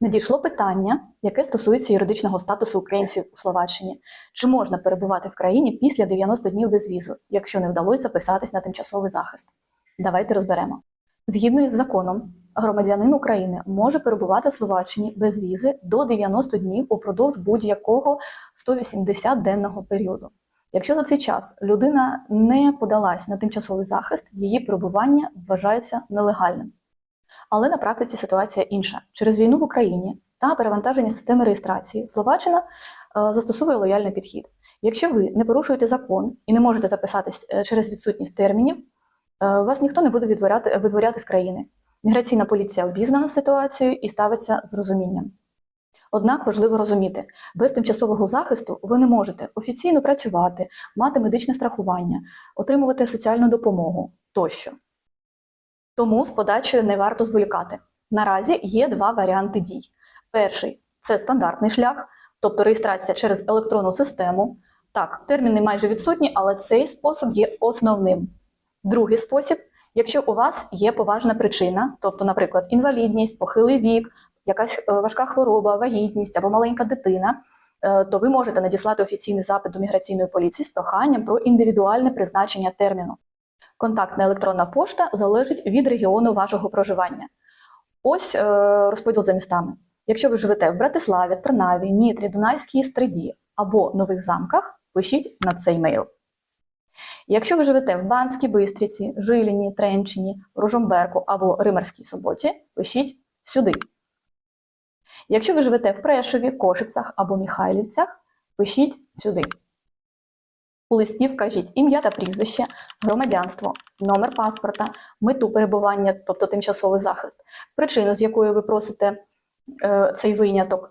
Надійшло питання, яке стосується юридичного статусу українців у Словаччині. Чи можна перебувати в країні після 90 днів без візу, якщо не вдалося записатись на тимчасовий захист? Давайте розберемо. Згідно із законом, громадянин України може перебувати в Словаччині без візи до 90 днів упродовж будь-якого 180-денного періоду. Якщо за цей час людина не подалась на тимчасовий захист, її перебування вважається нелегальним. Але на практиці ситуація інша. Через війну в Україні та перевантаження системи реєстрації Словаччина е, застосовує лояльний підхід. Якщо ви не порушуєте закон і не можете записатись е, через відсутність термінів, е, вас ніхто не буде відворяти, видворяти з країни. Міграційна поліція обізнана з ситуацією і ставиться з розумінням. Однак важливо розуміти, без тимчасового захисту ви не можете офіційно працювати, мати медичне страхування, отримувати соціальну допомогу тощо. Тому з подачею не варто зволікати. Наразі є два варіанти дій. Перший це стандартний шлях, тобто реєстрація через електронну систему. Так, терміни майже відсутні, але цей спосіб є основним. Другий спосіб, якщо у вас є поважна причина, тобто, наприклад, інвалідність, похилий вік, якась е, важка хвороба, вагітність або маленька дитина, е, то ви можете надіслати офіційний запит до міграційної поліції з проханням про індивідуальне призначення терміну. Контактна електронна пошта залежить від регіону вашого проживання. Ось е, розподіл за містами. Якщо ви живете в Братиславі, Тернаві, Нітрі, Дунайській Стриді або Нових Замках, пишіть на цей мейл. Якщо ви живете в Банській Бистриці, Жиліні, Тренчині, Ружомберку або Римарській Соботі, пишіть сюди. Якщо ви живете в Прешові, Кошицях або Міхайлівцях, пишіть сюди. У листі вкажіть ім'я та прізвище, громадянство, номер паспорта, мету перебування, тобто тимчасовий захист, причину, з якої ви просите е, цей виняток,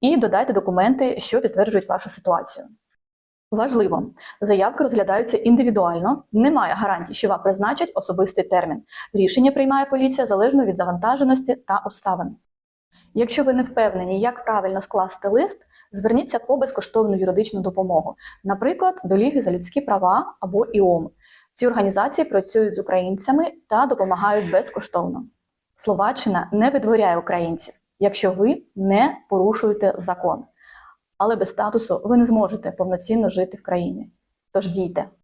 і додайте документи, що підтверджують вашу ситуацію. Важливо, заявки розглядаються індивідуально, немає гарантій, що вам призначать особистий термін. Рішення приймає поліція залежно від завантаженості та обставин. Якщо ви не впевнені, як правильно скласти лист, зверніться по безкоштовну юридичну допомогу, наприклад, до Ліги за людські права або ІОМ. Ці організації працюють з українцями та допомагають безкоштовно. Словаччина не видворяє українців, якщо ви не порушуєте закон. Але без статусу ви не зможете повноцінно жити в країні. Тож дійте.